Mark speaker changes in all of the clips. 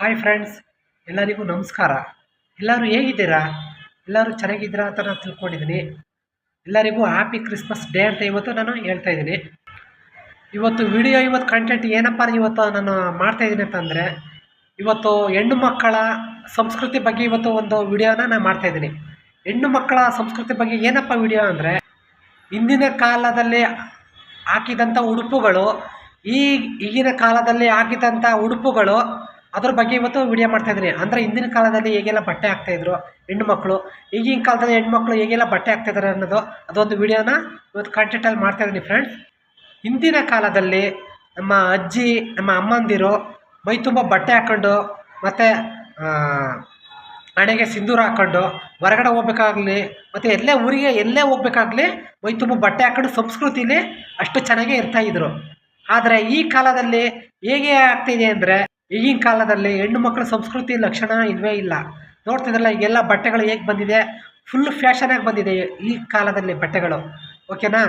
Speaker 1: Hi friends ಎಲ್ಲರಿಗೂ ನಮಸ್ಕಾರ. ಎಲ್ಲರೂ ಹೇಗಿದ್ದೀರಾ? ಎಲ್ಲರೂ ಚೆನ್ನಾಗಿದ್ದೀರಾ ಅಂತ ನಾನು ತಿಳ್ಕೊಂಡಿದ್ದೀನಿ. ಎಲ್ಲರಿಗೂ ಹ್ಯಾಪಿ ಕ್ರಿಸ್ಮಸ್ ಡೇ ಅಂತ ಇವತ್ತು ನಾನು ಹೇಳ್ತಾ ಇದ್ದೀನಿ. ಇವತ್ತು ವಿಡಿಯೋ ಇವತ್ತು ಕಂಟೆಂಟ್ ಏನಪ್ಪ ಇವತ್ತು ನಾನು ಮಾಡ್ತಾ ಇದ್ದೀನಿ ಅಂತಂದರೆ, ಇವತ್ತು ಹೆಣ್ಣು ಮಕ್ಕಳ ಸಂಸ್ಕೃತಿ ಬಗ್ಗೆ ಇವತ್ತು ಒಂದು ವಿಡಿಯೋನ ನಾನು ಮಾಡ್ತಾ ಇದ್ದೀನಿ. ಹೆಣ್ಣು ಮಕ್ಕಳ ಸಂಸ್ಕೃತಿ ಬಗ್ಗೆ ಏನಪ್ಪ ವಿಡಿಯೋ ಅಂದರೆ, ಹಿಂದಿನ ಕಾಲದಲ್ಲಿ ಹಾಕಿದಂಥ ಉಡುಪುಗಳು, ಈ ಈಗಿನ ಕಾಲದಲ್ಲಿ ಹಾಕಿದಂಥ ಉಡುಪುಗಳು ಅದ್ರ ಬಗ್ಗೆ ಇವತ್ತು ವಿಡಿಯೋ ಮಾಡ್ತಾ ಇದ್ದೀನಿ. ಅಂದರೆ ಹಿಂದಿನ ಕಾಲದಲ್ಲಿ ಹೇಗೆಲ್ಲ ಬಟ್ಟೆ ಹಾಕ್ತಾಯಿದ್ರು ಹೆಣ್ಣು ಮಕ್ಕಳು ಈಗಿನ ಕಾಲದಲ್ಲಿ ಹೆಣ್ಮಕ್ಳು ಹೇಗೆಲ್ಲ ಬಟ್ಟೆ ಹಾಕ್ತಾಯಿದ್ದಾರೆ ಅನ್ನೋದು ಅದೊಂದು ವಿಡಿಯೋನ ಇವತ್ತು ಕಂಟೆಂಟಲ್ಲಿ ಮಾಡ್ತಾ ಇದ್ದೀನಿ ಫ್ರೆಂಡ್ಸ್ ಹಿಂದಿನ ಕಾಲದಲ್ಲಿ ನಮ್ಮ ಅಜ್ಜಿ, ನಮ್ಮ ಅಮ್ಮಂದಿರು ಮೈ ತುಂಬ ಬಟ್ಟೆ ಹಾಕ್ಕೊಂಡು ಮತ್ತು ಹಣೆಗೆ ಸಿಂಧೂರ ಹಾಕ್ಕೊಂಡು ಹೊರಗಡೆ ಹೋಗ್ಬೇಕಾಗ್ಲಿ, ಮತ್ತು ಎಲ್ಲೇ ಊರಿಗೆ ಎಲ್ಲೇ ಹೋಗ್ಬೇಕಾಗಲಿ ಮೈ ತುಂಬ ಬಟ್ಟೆ ಹಾಕ್ಕೊಂಡು ಸಂಸ್ಕೃತಿಲಿ ಅಷ್ಟು ಚೆನ್ನಾಗೇ ಇರ್ತಾಯಿದ್ರು ಆದರೆ ಈ ಕಾಲದಲ್ಲಿ ಹೇಗೆ ಆಗ್ತಿದೆ ಅಂದರೆ ಈಗಿನ ಕಾಲದಲ್ಲಿ ಹೆಣ್ಣು ಮಕ್ಕಳ ಸಂಸ್ಕೃತಿ ಲಕ್ಷಣ ಇಲ್ಲವೇ ಇಲ್ಲ. ನೋಡ್ತಿದ್ರಲ್ಲ, ಈಗೆಲ್ಲ ಬಟ್ಟೆಗಳು ಹೇಗೆ ಬಂದಿದೆ? ಫುಲ್ ಫ್ಯಾಷನಾಗಿ ಬಂದಿದೆ ಈ ಕಾಲದಲ್ಲಿ ಬಟ್ಟೆಗಳು. ಓಕೆನಾ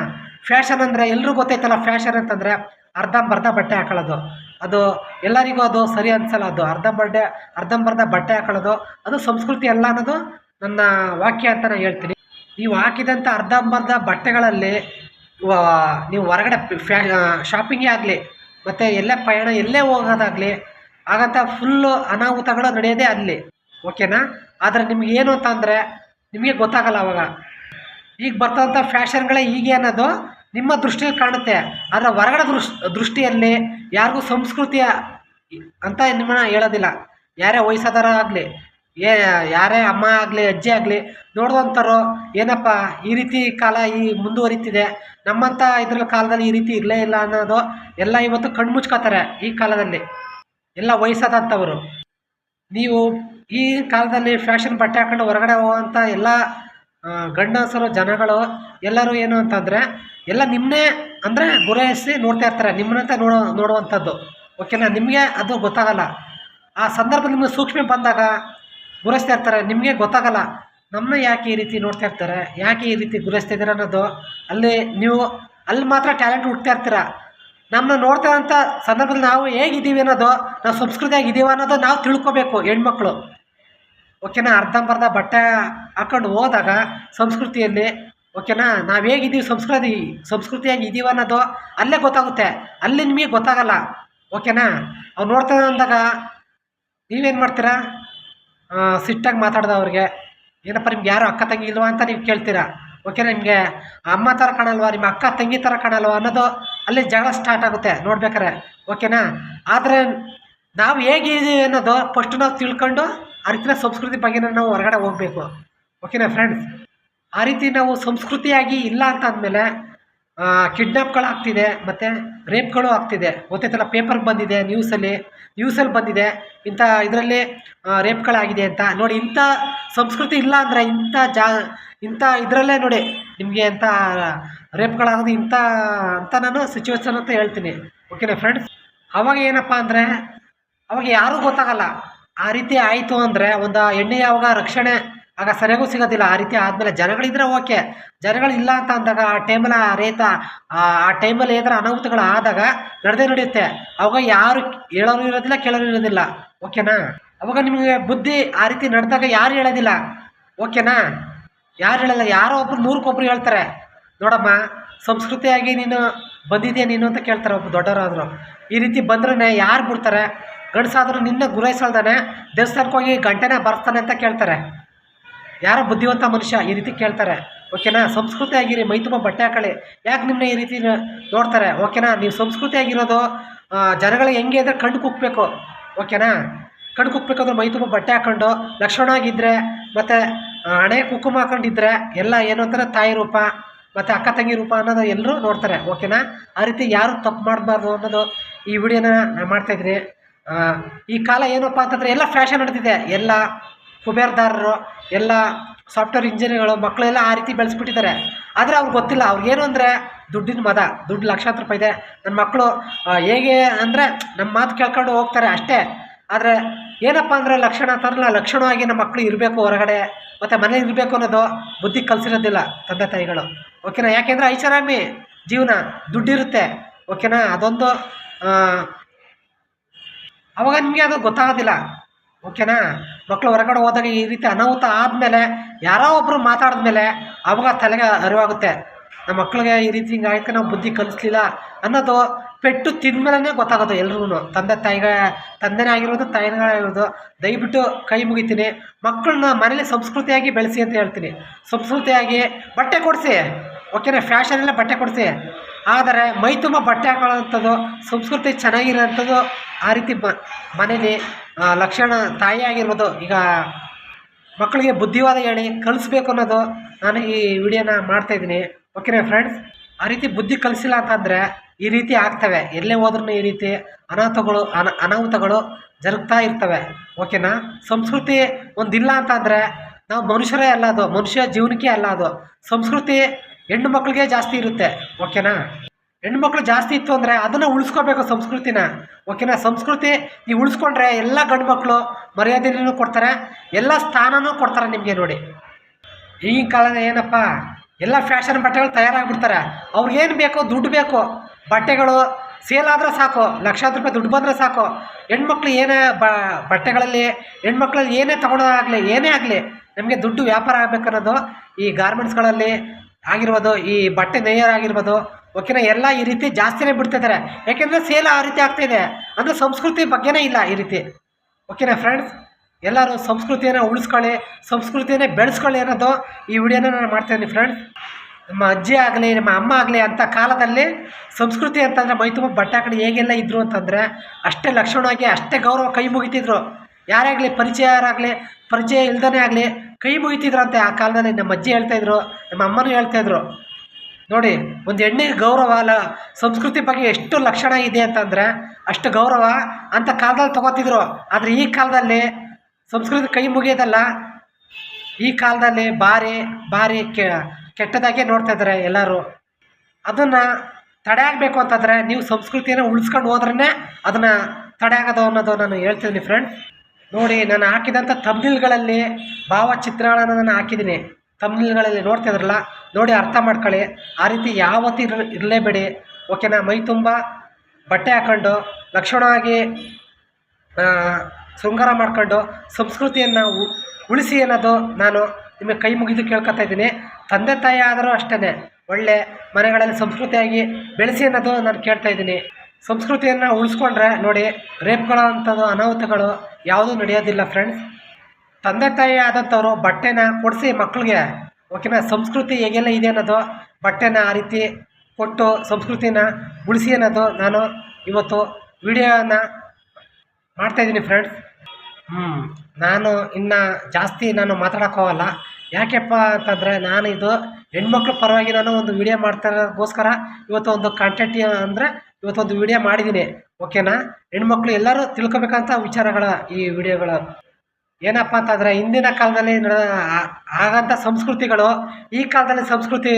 Speaker 1: ಫ್ಯಾಷನ್ ಅಂದರೆ ಎಲ್ರಿಗೂ ಗೊತ್ತೈತಲ್ಲ ಫ್ಯಾಷನ್ ಅಂತಂದರೆ ಅರ್ಧಂಬರ್ಧ ಬಟ್ಟೆ ಹಾಕೊಳ್ಳೋದು. ಅದು ಎಲ್ಲರಿಗೂ ಅದು ಸರಿ ಅನ್ಸಲ್ಲ ಅದು. ಅರ್ಧಂಬರ್ಧ ಅರ್ಧಂಬರ್ಧ ಬಟ್ಟೆ ಹಾಕೊಳ್ಳೋದು, ಅದು ಸಂಸ್ಕೃತಿ ಅಲ್ಲ ಅನ್ನೋದು ನನ್ನ ವಾಕ್ಯ ಅಂತ ನಾನು ಹೇಳ್ತೀನಿ. ನೀವು ಹಾಕಿದಂಥ ಅರ್ಧಂಬರ್ಧ ಬಟ್ಟೆಗಳಲ್ಲಿ ನೀವು ಹೊರಗಡೆ ಫ್ಯಾ ಶಾಪಿಂಗೇ ಆಗಲಿ ಮತ್ತು ಎಲ್ಲೇ ಪಯಣ ಎಲ್ಲೇ ಹೋಗೋದಾಗಲಿ ಹಾಗಂತ ಫುಲ್ಲು ಅನಾಹುತಗಳು ನಡೆಯೋದೇ ಅಲ್ಲಿ ಓಕೆನಾ ಆದರೆ ನಿಮ್ಗೆ ಏನು ಅಂತ ಅಂದರೆ, ನಿಮಗೆ ಗೊತ್ತಾಗಲ್ಲ ಅವಾಗ. ಈಗ ಬರ್ತಂಥ ಫ್ಯಾಷನ್ಗಳೇ ಹೀಗೆ ಅನ್ನೋದು ನಿಮ್ಮ ದೃಷ್ಟಿಯಲ್ಲಿ ಕಾಣುತ್ತೆ. ಆದರೆ ಹೊರಗಡೆ ದೃಷ್ಟಿಯಲ್ಲಿ ಯಾರಿಗೂ ಸಂಸ್ಕೃತಿಯ ಅಂತ ನಿಮ್ಮನ್ನ ಹೇಳೋದಿಲ್ಲ. ಯಾರೇ ವಯಸ್ಸಾದರ ಆಗಲಿ ಏ, ಯಾರೇ ಅಮ್ಮ ಆಗಲಿ, ಅಜ್ಜಿ ಆಗಲಿ ನೋಡುವಂಥವ್ರು ಏನಪ್ಪ, ಈ ರೀತಿ ಕಾಲ ಈ ಮುಂದುವರಿತಿದೆ. ನಮ್ಮಂಥ ಇದ್ರ ಕಾಲದಲ್ಲಿ ಈ ರೀತಿ ಇರಲೇ ಇಲ್ಲ ಅನ್ನೋದು ಎಲ್ಲ ಇವತ್ತು ಕಣ್ಣು ಮುಚ್ಕೋತಾರೆ ಈ ಕಾಲದಲ್ಲಿ. ಎಲ್ಲ ವಯಸ್ಸಾದಂಥವರು. ನೀವು ಈ ಕಾಲದಲ್ಲಿ ಫ್ಯಾಷನ್ ಬಟ್ಟೆ ಹಾಕೊಂಡು ಹೊರಗಡೆ ಹೋಗುವಂಥ ಎಲ್ಲ ಗಂಡಸರು, ಜನಗಳು ಎಲ್ಲರೂ ಏನು ಅಂತಂದರೆ, ಎಲ್ಲ ನಿಮ್ಮನ್ನೇ ಅಂದರೆ ಗುರಾಯಿಸಿ ನೋಡ್ತಾ ಇರ್ತಾರೆ. ನಿಮ್ಮನ್ನಂತ ನೋಡೋ, ನೋಡುವಂಥದ್ದು. ಓಕೆನಾ? ನಿಮಗೆ ಅದು ಗೊತ್ತಾಗಲ್ಲ. ಆ ಸಂದರ್ಭ ನಿಮಗೆ ಸೂಕ್ಷ್ಮ ಬಂದಾಗ ಗುರಾಯಿಸ್ತಾ ಇರ್ತಾರೆ. ನಿಮಗೆ ಗೊತ್ತಾಗಲ್ಲ. ನಮ್ಮನ್ನ ಯಾಕೆ ಈ ರೀತಿ ನೋಡ್ತಾ ಇರ್ತಾರೆ? ಯಾಕೆ ಈ ರೀತಿ ಗುರಸ್ತಾ ಇದ್ದೀರ ಅನ್ನೋದು. ಅಲ್ಲಿ ನೀವು, ಅಲ್ಲಿ ಮಾತ್ರ ಟ್ಯಾಲೆಂಟ್ ಹುಡ್ತಾ ಇರ್ತೀರ. ನಮ್ಮನ್ನ ನೋಡ್ತಾ ಇರೋಂಥ ಸಂದರ್ಭದಲ್ಲಿ ನಾವು ಹೇಗಿದ್ದೀವಿ ಅನ್ನೋದು, ನಾವು ಸಂಸ್ಕೃತಿಯಾಗಿ ಇದ್ದೀವ ಅನ್ನೋದು ನಾವು ತಿಳ್ಕೊಬೇಕು ಹೆಣ್ಮಕ್ಳು. ಓಕೆನಾ? ಅರ್ಧಂಬರ್ಧ ಬಟ್ಟೆ ಹಾಕೊಂಡು ಹೋದಾಗ ಸಂಸ್ಕೃತಿಯಲ್ಲಿ, ಓಕೆನಾ? ನಾವು ಹೇಗಿದ್ದೀವಿ ಸಂಸ್ಕೃತಿ, ಸಂಸ್ಕೃತಿಯಾಗಿ ಇದ್ದೀವ ಅನ್ನೋದು ಅಲ್ಲೇ ಗೊತ್ತಾಗುತ್ತೆ. ಅಲ್ಲಿ ನಿಮಗೆ ಗೊತ್ತಾಗಲ್ಲ. ಓಕೆನಾ? ಅವ್ರು ನೋಡ್ತಾ ಅಂದಾಗ ನೀವೇನು ಮಾಡ್ತೀರಾ? ಸಿಟ್ಟಾಗಿ ಮಾತಾಡ್ದ ಅವ್ರಿಗೆ, ಏನಪ್ಪ ನಿಮ್ಗೆ ಯಾರು ಅಕ್ಕ ತಂಗಿ ಇಲ್ವಾ ಅಂತ ನೀವು ಕೇಳ್ತೀರಾ? ಓಕೆನಾ ನಿಮಗೆ ಅಮ್ಮ ಥರ ಕಾಣಲ್ವಾ? ನಿಮ್ಮ ಅಕ್ಕ ತಂಗಿ ಥರ ಕಾಣಲ್ವಾ? ಅನ್ನೋದು ಅಲ್ಲಿ ಜಗಳ ಸ್ಟಾರ್ಟ್ ಆಗುತ್ತೆ ನೋಡ್ಬೇಕಾರೆ ಓಕೆನಾ ಆದರೆ ನಾವು ಹೇಗಿದ್ದೀವಿ ಅನ್ನೋದು ಫಸ್ಟ್ ನಾವು ತಿಳ್ಕೊಂಡು ಆ ರೀತಿಯ ಸಂಸ್ಕೃತಿ ಬಗ್ಗೆ ನಾವು ಹೊರಗಡೆ ಹೋಗಬೇಕು. ಓಕೆನಾ ಫ್ರೆಂಡ್ಸ್ ಆ ರೀತಿ ನಾವು ಸಂಸ್ಕೃತಿಯಾಗಿ ಇಲ್ಲ ಅಂತ ಅಂದಮೇಲೆ ಕಿಡ್ನಾಪ್ಗಳು ಆಗ್ತಿದೆ, ಮತ್ತು ರೇಪ್ಗಳು ಆಗ್ತಿದೆ. ಗೊತ್ತೈತಲ್ಲ ಪೇಪರ್ಗೆ ಬಂದಿದೆ ನ್ಯೂಸಲ್ಲಿ ನ್ಯೂಸಲ್ಲಿ ಬಂದಿದೆ, ಇಂಥ ಇದರಲ್ಲಿ ರೇಪ್ಗಳಾಗಿದೆ ಅಂತ. ನೋಡಿ, ಇಂಥ ಸಂಸ್ಕೃತಿ ಇಲ್ಲ ಅಂದರೆ ಇಂಥ ಜಾ, ಇಂಥ ಇದರಲ್ಲೇ ನೋಡಿ, ನಿಮಗೆ ಅಂಥ ರೇಪ್ಗಳಾಗೋದು ಇಂಥ, ಅಂತ ನಾನು ಸಿಚುವೇಶನ್ ಅಂತ ಹೇಳ್ತೀನಿ. ಓಕೆನಾ ಫ್ರೆಂಡ್ಸ್ ಅವಾಗ ಏನಪ್ಪ ಅಂದರೆ, ಅವಾಗ ಯಾರೂ ಗೊತ್ತಾಗಲ್ಲ. ಆ ರೀತಿ ಆಯಿತು ಅಂದರೆ, ಒಂದು ಎಣ್ಣೆ ಯಾವಾಗ ರಕ್ಷಣೆ ಆಗ ಸರಿಯಾಗೂ ಸಿಗೋದಿಲ್ಲ. ಆ ರೀತಿ ಆದಮೇಲೆ ಜನಗಳಿದ್ರೆ ಓಕೆ. ಜನಗಳಿಲ್ಲ ಅಂತ ಅಂದಾಗ ಆ ಟೈಮಲ್ಲಿ ಆ ರೈತ, ಆ ಟೈಮಲ್ಲಿ ಏನಾರ ಅನಾಹುತಗಳು ಆದಾಗ ನಡೆದೇ ನಡೆಯುತ್ತೆ. ಅವಾಗ ಯಾರು ಹೇಳೋರು ಇರೋದಿಲ್ಲ, ಕೇಳೋರು ಇರೋದಿಲ್ಲ. ಓಕೆನಾ? ಅವಾಗ ನಿಮಗೆ ಬುದ್ಧಿ ಆ ರೀತಿ ನಡೆದಾಗ ಯಾರು ಹೇಳೋದಿಲ್ಲ? ಓಕೆನಾ? ಯಾರು ಹೇಳಲ್ಲ? ಯಾರೋ ಒಬ್ರು ನೂರಕ್ಕೊಬ್ರು ಹೇಳ್ತಾರೆ. ನೋಡಮ್ಮ, ಸಂಸ್ಕೃತಿಯಾಗಿ ನೀನು ಬಂದಿದ್ಯಾ ನೀನು ಅಂತ ಕೇಳ್ತಾರೆ ಒಬ್ಬ ದೊಡ್ಡವರಾದರು. ಈ ರೀತಿ ಬಂದ್ರೆ ಯಾರು ಬಿಡ್ತಾರೆ? ಗಂಡಸಾದರೂ ನಿನ್ನ ಗುರೈಸಲ್ದಾನೆ ದೇವಸ್ಥಾನಕ್ಕೆ ಹೋಗಿ ಗಂಟೆನೇ ಬರ್ತಾನೆ ಅಂತ ಕೇಳ್ತಾರೆ. ಯಾರೋ ಬುದ್ಧಿವಂತ ಮನುಷ್ಯ ಈ ರೀತಿ ಕೇಳ್ತಾರೆ. ಓಕೆನಾ? ಸಂಸ್ಕೃತಿ ಆಗಿರಿ, ಮೈ ತುಂಬ ಬಟ್ಟೆ ಹಾಕೊಳ್ಳಿ. ಯಾಕೆ ನಿಮ್ಮನ್ನ ಈ ರೀತಿ ನೋಡ್ತಾರೆ? ಓಕೆನಾ? ನೀವು ಸಂಸ್ಕೃತಿ ಆಗಿರೋದು ಹೆಂಗೆ ಅಂದರೆ ಕಣ್ಣು ಕುಕ್ಕಬೇಕು ಓಕೆನಾ? ಕಣ್ಣು ಕುಕ್ಕಬೇಕಾದ್ರೆ ಮೈ ತುಂಬ ಬಟ್ಟೆ ಹಾಕೊಂಡು, ಲಕ್ಷಣ ಆಗಿದ್ದರೆ ಮತ್ತು ಹಣೆ ಕುಂಕುಮ ಹಾಕೊಂಡಿದ್ರೆ, ಎಲ್ಲ ಏನು ಅಂತಾರೆ? ತಾಯಿ ರೂಪ, ಮತ್ತು ಅಕ್ಕ ತಂಗಿ ರೂಪ ಅನ್ನೋದು ಎಲ್ಲರೂ ನೋಡ್ತಾರೆ. ಓಕೆನಾ? ಆ ರೀತಿ ಯಾರು ತಪ್ಪು ಮಾಡಬಾರ್ದು ಅನ್ನೋದು ಈ ವಿಡಿಯೋನ ನಾನು ಮಾಡ್ತಾಯಿದ್ದೀನಿ ಈ ಕಾಲ ಏನಪ್ಪ ಅಂತಂದರೆ ಎಲ್ಲ ಫ್ಯಾಷನ್ ನಡೆದಿದೆ ಎಲ್ಲ ಕುಬೇರ್ದಾರರು, ಎಲ್ಲ ಸಾಫ್ಟ್ವೇರ್ ಇಂಜಿನಿಯರ್ಗಳು ಮಕ್ಕಳೆಲ್ಲ ಆ ರೀತಿ ಬೆಳೆಸ್ಬಿಟ್ಟಿದ್ದಾರೆ. ಆದರೆ ಅವ್ರಿಗೆ ಗೊತ್ತಿಲ್ಲ, ಅವ್ರಿಗೇನು ಅಂದರೆ ದುಡ್ಡಿನ ಮದ, ದುಡ್ಡು ಲಕ್ಷಾಂತರ ರೂಪಾಯಿ ಇದೆ. ನನ್ನ ಮಕ್ಕಳು ಹೇಗೆ ಅಂದರೆ ನಮ್ಮ ಮಾತು ಕೇಳ್ಕೊಂಡು ಹೋಗ್ತಾರೆ ಅಷ್ಟೇ. ಆದರೆ ಏನಪ್ಪ ಅಂದರೆ ಲಕ್ಷಣ ತರಲ್ಲ ಲಕ್ಷಣವಾಗಿ ನಮ್ಮ ಮಕ್ಕಳು ಇರಬೇಕು ಹೊರಗಡೆ, ಮತ್ತು ಮನೇಲಿ ಇರಬೇಕು ಅನ್ನೋದು ಬುದ್ಧಿ ಕಲಿಸಿರೋದಿಲ್ಲ ತಂದೆ ತಾಯಿಗಳು. ಓಕೆನಾ? ಯಾಕೆಂದರೆ ಐಷಾರಾಮಿ ಜೀವನ ದುಡ್ಡಿರುತ್ತೆ. ಓಕೆನಾ? ಅದೊಂದು ಅವಾಗ ನಿಮಗೆ ಅದು ಗೊತ್ತಾಗೋದಿಲ್ಲ. ಓಕೆನಾ? ಮಕ್ಕಳು ಹೊರಗಡೆ ಹೋದಾಗ ಈ ರೀತಿ ಅನಾಹುತ ಆದಮೇಲೆ ಯಾರೋ ಒಬ್ಬರು ಮಾತಾಡಿದ್ಮೇಲೆ ಅವಾಗ ತಲೆಗೆ ಅರಿವಾಗುತ್ತೆ. ನಮ್ಮ ಮಕ್ಕಳಿಗೆ ಈ ರೀತಿ ಹಿಂಗೆ ಆಯ್ತು, ನಾವು ಬುದ್ಧಿ ಕಲಿಸ್ಲಿಲ್ಲ ಅನ್ನೋದು ಪೆಟ್ಟು ತಿಂದ್ಮೇಲೆ ಗೊತ್ತಾಗುತ್ತೆ ಎಲ್ರಿಗೂ ತಂದೆ ತಾಯಿಗೆ, ತಂದೆನೇ ಆಗಿರೋದು, ತಾಯಿನೇ ಆಗಿರೋದು. ದಯವಿಟ್ಟು ಕೈ ಮುಗಿತೀನಿ. ಮಕ್ಕಳನ್ನ ಮನೇಲಿ ಸಂಸ್ಕೃತಿಯಾಗಿ ಬೆಳೆಸಿ ಅಂತ ಹೇಳ್ತೀನಿ. ಸಂಸ್ಕೃತಿಯಾಗಿ ಬಟ್ಟೆ ಕೊಡಿಸಿ. ಓಕೆನಾ? ಫ್ಯಾಷನೆಲ್ಲ ಬಟ್ಟೆ ಕೊಡಿಸಿ. ಆದರೆ ಮೈ ತುಂಬ ಬಟ್ಟೆ ಹಾಕೊಳ್ಳೋವಂಥದ್ದು ಸಂಸ್ಕೃತಿ ಚೆನ್ನಾಗಿರೋಂಥದ್ದು ಆ ರೀತಿ ಬ ಮನೇಲಿ ಲಕ್ಷಣ ತಾಯಿ ಆಗಿರ್ಬೋದು, ಈಗ ಮಕ್ಕಳಿಗೆ ಬುದ್ಧಿವಾದ ಹೇಳಿ ಕಲಿಸ್ಬೇಕು ಅನ್ನೋದು ನಾನು ಈ ವಿಡಿಯೋನ ಮಾಡ್ತಾಯಿದ್ದೀನಿ ಓಕೆನಾ ಫ್ರೆಂಡ್ಸ್ ಆ ರೀತಿ ಬುದ್ಧಿ ಕಲಿಸಿಲ್ಲ ಅಂತಂದರೆ ಈ ರೀತಿ ಆಗ್ತವೆ. ಎಲ್ಲೇ ಹೋದ್ರೂ ಈ ರೀತಿ ಅನಾಹುತಗಳು, ಅನ, ಅನಾಹುತಗಳು ಜರುಗ್ತಾ ಇರ್ತವೆ. ಓಕೆನಾ ಸಂಸ್ಕೃತಿ ಒಂದಿಲ್ಲ ಅಂತಂದರೆ ನಾವು ಮನುಷ್ಯರೇ ಅಲ್ಲ ಅದು, ಮನುಷ್ಯ ಜೀವನಕ್ಕೆ ಅಲ್ಲ ಅದು. ಸಂಸ್ಕೃತಿ ಹೆಣ್ಣು ಮಕ್ಕಳಿಗೆ ಜಾಸ್ತಿ ಇರುತ್ತೆ, ಓಕೆನಾ? ಹೆಣ್ಣು ಮಕ್ಕಳು ಜಾಸ್ತಿ ಇತ್ತು ಅಂದರೆ ಅದನ್ನು ಉಳಿಸ್ಕೋಬೇಕು ಸಂಸ್ಕೃತಿನ, ಓಕೆನಾ? ಸಂಸ್ಕೃತಿ ನೀವು ಉಳಿಸ್ಕೊಂಡ್ರೆ ಎಲ್ಲ ಗಂಡು ಮಕ್ಕಳು ಮರ್ಯಾದೆನೂ ಕೊಡ್ತಾರೆ, ಎಲ್ಲ ಸ್ಥಾನನೂ ಕೊಡ್ತಾರೆ ನಿಮಗೆ ನೋಡಿ. ಈಗಿನ ಕಾಲದ ಏನಪ್ಪ, ಎಲ್ಲ ಫ್ಯಾಷನ್ ಬಟ್ಟೆಗಳು ತಯಾರಾಗ್ಬಿಡ್ತಾರೆ, ಅವ್ರಿಗೇನು ಬೇಕೋ ದುಡ್ಡು ಬೇಕು, ಬಟ್ಟೆಗಳು ಸೇಲ್ ಸಾಕು ಲಕ್ಷಾಂತರ ರೂಪಾಯಿ ದುಡ್ಡು ಬಂದರೆ ಸಾಕು ಹೆಣ್ಮಕ್ಳು ಏನೇ ಬ, ಬಟ್ಟೆಗಳಲ್ಲಿ ಹೆಣ್ಮಕ್ಳಲ್ಲಿ ಏನೇ ತೊಗೊಳೋದಾಗಲಿ, ಏನೇ ಆಗಲಿ, ನಮಗೆ ದುಡ್ಡು ವ್ಯಾಪಾರ ಆಗಬೇಕನ್ನೋದು ಈ ಗಾರ್ಮೆಂಟ್ಸ್ಗಳಲ್ಲಿ ಆಗಿರ್ಬೋದು, ಈ ಬಟ್ಟೆ ನೇಯರಾಗಿರ್ಬೋದು ಓಕೆನಾ ಎಲ್ಲ ಈ ರೀತಿ ಜಾಸ್ತಿನೇ ಬಿಡ್ತಿದ್ದಾರೆ ಯಾಕೆಂದರೆ ಸೇಲ್ ಆ ರೀತಿ ಆಗ್ತಾಯಿದೆ ಅಂದರೆ ಸಂಸ್ಕೃತಿ ಬಗ್ಗೆನೇ ಇಲ್ಲ ಈ ರೀತಿ. ಓಕೆನಾ ಫ್ರೆಂಡ್ಸ್ ಎಲ್ಲರೂ ಸಂಸ್ಕೃತಿಯನ್ನು ಉಳಿಸ್ಕೊಳ್ಳಿ, ಸಂಸ್ಕೃತಿಯನ್ನೇ ಬೆಳೆಸ್ಕೊಳ್ಳಿ ಅನ್ನೋದು ಈ ವಿಡಿಯೋನ ನಾನು ಮಾಡ್ತಾಯಿದ್ದೀನಿ ಫ್ರೆಂಡ್ಸ್ ನಮ್ಮ ಅಜ್ಜಿ ಆಗಲಿ, ನಮ್ಮ ಅಮ್ಮ ಆಗಲಿ ಅಂಥ ಕಾಲದಲ್ಲಿ ಸಂಸ್ಕೃತಿ ಅಂತಂದರೆ ಮೈ ತುಂಬ ಬಟ್ಟೆ ಕಡೆ ಹೇಗೆಲ್ಲ ಇದ್ದರು ಅಂತಂದರೆ ಅಷ್ಟೇ ಲಕ್ಷಣವಾಗಿ ಅಷ್ಟೇ ಗೌರವ ಕೈ ಮುಗಿತಿದ್ರು. ಯಾರೇ ಆಗಲಿ ಪರಿಚಯರಾಗಲಿ, ಪರಿಚಯ ಇಲ್ದೇ ಆಗಲಿ ಕೈ ಮುಗಿತಿದ್ರಂತೆ ಆ ಕಾಲದಲ್ಲಿ ನಮ್ಮ ಅಜ್ಜಿ ಹೇಳ್ತಾಯಿದ್ರು ನಮ್ಮ ಅಮ್ಮನೂ ಹೇಳ್ತಾಯಿದ್ರು ನೋಡಿ, ಒಂದು ಹೆಣ್ಣಿಗೆ ಗೌರವ ಅಲ್ಲ, ಸಂಸ್ಕೃತಿ ಬಗ್ಗೆ ಎಷ್ಟು ಲಕ್ಷಣ ಇದೆ ಅಂತಂದರೆ ಅಷ್ಟು ಗೌರವ ಅಂತ ಕಾಲದಲ್ಲಿ ತಗೋತಿದ್ರು. ಆದರೆ ಈ ಕಾಲದಲ್ಲಿ ಸಂಸ್ಕೃತಿ ಕೈ ಮುಗಿಯೋದಲ್ಲ. ಈ ಕಾಲದಲ್ಲಿ ಭಾರಿ ಭಾರಿ ಕೆಟ್ಟದಾಗೆ ನೋಡ್ತಾ ಇದ್ದಾರೆ ಎಲ್ಲರೂ. ಅದನ್ನು ತಡೆ ಆಗಬೇಕು ಅಂತಂದರೆ ನೀವು ಸಂಸ್ಕೃತಿಯನ್ನು ಉಳಿಸ್ಕೊಂಡು ಹೋದ್ರೇ ಅದನ್ನು ತಡೆ ಆಗೋದು ಅನ್ನೋದು ನಾನು ಹೇಳ್ತಿದ್ದೀನಿ ಫ್ರೆಂಡ್ಸ್ ನೋಡಿ, ನಾನು ಹಾಕಿದಂಥ ತಮ್ನಿಲ್ಗಳಲ್ಲಿ ಭಾವಚಿತ್ರಗಳನ್ನು ನಾನು ಹಾಕಿದ್ದೀನಿ. ತಮ್ನಿಲ್ಗಳಲ್ಲಿ ನೋಡ್ತಿದ್ರಲ್ಲ ನೋಡಿ ಅರ್ಥ ಮಾಡ್ಕೊಳ್ಳಿ. ಆ ರೀತಿ ಯಾವತ್ತೂ ಇರ ಇರಲೇಬೇಡಿ. ಓಕೆನಾ? ಮೈ ತುಂಬ ಬಟ್ಟೆ ಹಾಕ್ಕೊಂಡು ಲಕ್ಷಣವಾಗಿ ಶೃಂಗಾರ ಮಾಡ್ಕೊಂಡು, ಸಂಸ್ಕೃತಿಯನ್ನು ಉಳಿಸಿ ಅನ್ನೋದು ನಾನು ನಿಮಗೆ ಕೈ ಮುಗಿದು ಕೇಳ್ಕೊತಾ ಇದ್ದೀನಿ. ತಂದೆ ತಾಯಿ ಆದರೂ ಅಷ್ಟೇ ಒಳ್ಳೆ ಮನೆಗಳಲ್ಲಿ ಸಂಸ್ಕೃತಿಯಾಗಿ ಬೆಳೆಸಿ ಅನ್ನೋದು ನಾನು ಕೇಳ್ತಾ ಇದ್ದೀನಿ. ಸಂಸ್ಕೃತಿಯನ್ನು ಉಳಿಸ್ಕೊಂಡ್ರೆ ನೋಡಿ, ರೇಪ್ಗಳು ಅಂಥದ್ದು ಅನಾಹುತಗಳು ಯಾವುದೂ ನಡೆಯೋದಿಲ್ಲ ಫ್ರೆಂಡ್ಸ್ ತಂದೆ ತಾಯಿ ಆದಂಥವ್ರು ಬಟ್ಟೆನ ಕೊಡಿಸಿ ಮಕ್ಕಳಿಗೆ ಓಕೆನಾ, ಸಂಸ್ಕೃತಿ ಹೇಗೆಲ್ಲ ಇದೆ ಅನ್ನೋದು, ಬಟ್ಟೆನ ಆ ರೀತಿ ಕೊಟ್ಟು ಸಂಸ್ಕೃತಿನ ಉಳಿಸಿ ಅನ್ನೋದು ನಾನು ಇವತ್ತು ವಿಡಿಯೋನ ಮಾಡ್ತಾಯಿದ್ದೀನಿ ಫ್ರೆಂಡ್ಸ್ ಹ್ಞೂ ನಾನು ಇನ್ನು ಜಾಸ್ತಿ ನಾನು ಮಾತಾಡೋಕ್ಕೋಗಲ್ಲ ಯಾಕೆಪ್ಪ ಅಂತಂದರೆ ನಾನು ಇದು ಹೆಣ್ಮಕ್ಳ ಪರವಾಗಿ ನಾನು ಒಂದು ವಿಡಿಯೋ ಮಾಡ್ತಾರೋಕ್ಕೋಸ್ಕರ ಇವತ್ತು ಒಂದು ಕಾಂಟೆಂಟ್ ಅಂದರೆ ಇವತ್ತೊಂದು ವಿಡಿಯೋ ಮಾಡಿದ್ದೀನಿ ಓಕೆನಾ ಹೆಣ್ಮಕ್ಳು ಎಲ್ಲರೂ ತಿಳ್ಕೊಬೇಕಂತ ವಿಚಾರಗಳ ಈ ವಿಡಿಯೋಗಳು ಏನಪ್ಪ ಅಂತಂದರೆ, ಹಿಂದಿನ ಕಾಲದಲ್ಲಿ ಆಗಂಥ ಸಂಸ್ಕೃತಿಗಳು, ಈ ಕಾಲದಲ್ಲಿ ಸಂಸ್ಕೃತಿ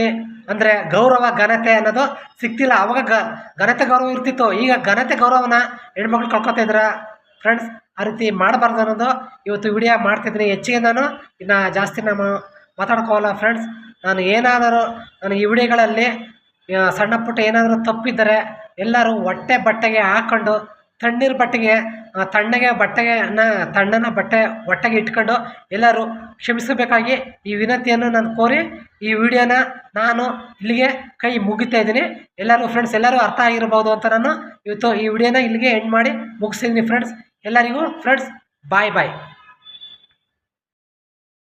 Speaker 1: ಅಂದರೆ ಗೌರವ, ಘನತೆ ಅನ್ನೋದು ಸಿಗ್ತಿಲ್ಲ ಅವಾಗ ಗ, ಘನತೆ ಗೌರವ ಇರ್ತಿತ್ತು. ಈಗ ಘನತೆ ಗೌರವನ ಹೆಣ್ಮಕ್ಳು ಕಳ್ಕೊತಾ ಇದ್ರ? ಫ್ರೆಂಡ್ಸ್ ಆ ರೀತಿ ಮಾಡಬಾರ್ದು ಅನ್ನೋದು ಇವತ್ತು ವಿಡಿಯೋ ಮಾಡ್ತಿದ್ದೀನಿ. ಹೆಚ್ಚಿಗೆ ನಾನು, ಇನ್ನು ಜಾಸ್ತಿ ನಾನು ಮಾತಾಡ್ಕೋಲ್ಲ ಫ್ರೆಂಡ್ಸ್ ನಾನು ಏನಾದರೂ, ನಾನು ಈ ವಿಡಿಯೋಗಳಲ್ಲಿ ಸಣ್ಣ ಪುಟ್ಟ ಏನಾದರೂ ತಪ್ಪಿದ್ದರೆ ಎಲ್ಲರೂ ಹೊಟ್ಟೆ ಬಟ್ಟೆಗೆ ಹಾಕ್ಕೊಂಡು ತಣ್ಣೀರು ಬಟ್ಟೆಗೆ ತಣ್ಣಗೆ ಬಟ್ಟೆಗೆ ತಣ್ಣನ ಬಟ್ಟೆ ಹೊಟ್ಟೆಗೆ ಇಟ್ಕೊಂಡು ಎಲ್ಲರೂ ಕ್ಷಮಿಸಬೇಕಾಗಿ ಈ ವಿನಂತಿಯನ್ನು ನಾನು ಕೋರಿ ಈ ವಿಡಿಯೋನ ನಾನು ಇಲ್ಲಿಗೆ ಕೈ ಮುಗಿತಾ ಇದ್ದೀನಿ. ಎಲ್ಲರೂ ಫ್ರೆಂಡ್ಸ್ ಎಲ್ಲರೂ ಅರ್ಥ ಆಗಿರ್ಬೋದು ಅಂತ ನಾನು ಇವತ್ತು ಈ ವಿಡಿಯೋನ ಇಲ್ಲಿಗೆ ಎಂಡ್ ಮಾಡಿ ಮುಗಿಸಿದ್ದೀನಿ ಫ್ರೆಂಡ್ಸ್ ಎಲ್ಲರಿಗೂ ಫ್ರೆಂಡ್ಸ್ ಬಾಯ್ ಬಾಯ್